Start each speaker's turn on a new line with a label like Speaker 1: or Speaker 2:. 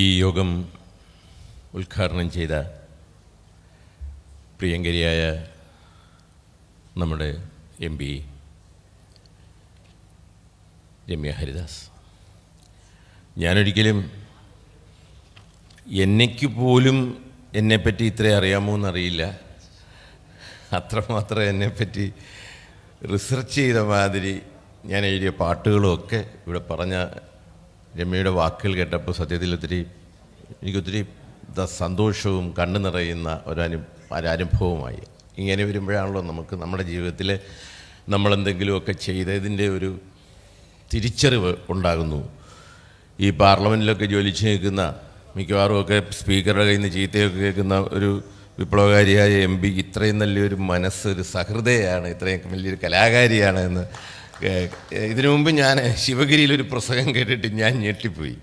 Speaker 1: ഈ യോഗം ഉദ്ഘാടനം ചെയ്ത പ്രിയങ്കരിയായ നമ്മുടെ എം പി രമ്യ ഹരിദാസ്. ഞാനൊരിക്കലും എന്നയ്ക്ക് പോലും എന്നെപ്പറ്റി ഇത്ര അറിയാമോ എന്നറിയില്ല. അത്രമാത്രം എന്നെപ്പറ്റി റിസർച്ച് ചെയ്ത മാതിരി ഞാൻ എഴുതിയ പാട്ടുകളുമൊക്കെ ഇവിടെ പറഞ്ഞ രമ്യയുടെ വാക്കുകൾ കേട്ടപ്പോൾ സത്യത്തിൽ ഒത്തിരി എനിക്കൊത്തിരി സന്തോഷവും കണ്ണു നിറയുന്ന ഒരനു ഒരനുഭവമായി ഇങ്ങനെ വരുമ്പോഴാണല്ലോ നമുക്ക് നമ്മുടെ ജീവിതത്തിൽ നമ്മളെന്തെങ്കിലുമൊക്കെ ചെയ്തതിന്റെ ഒരു തിരിച്ചറിവ് ഉണ്ടാകുന്നു. ഈ പാർലമെന്റിലൊക്കെ ജോലിച്ച് നിൽക്കുന്ന മിക്കവാറും ഒക്കെ സ്പീക്കറുടെ കയ്യിൽ നിന്ന് ചീത്തയൊക്കെ കേൾക്കുന്ന ഒരു വിപ്ലവകാരിയായ എം പി ഇത്രയും നല്ലൊരു മനസ്സ് ഒരു സഹൃദയാണ് ഇത്രയും വലിയൊരു കലാകാരിയാണ് എന്ന് ഇതിനു മുമ്പ് ഞാൻ ശിവഗിരിയിൽ ഒരു പ്രസംഗം കേട്ടിട്ട് ഞാൻ ഞെട്ടിപ്പോയി.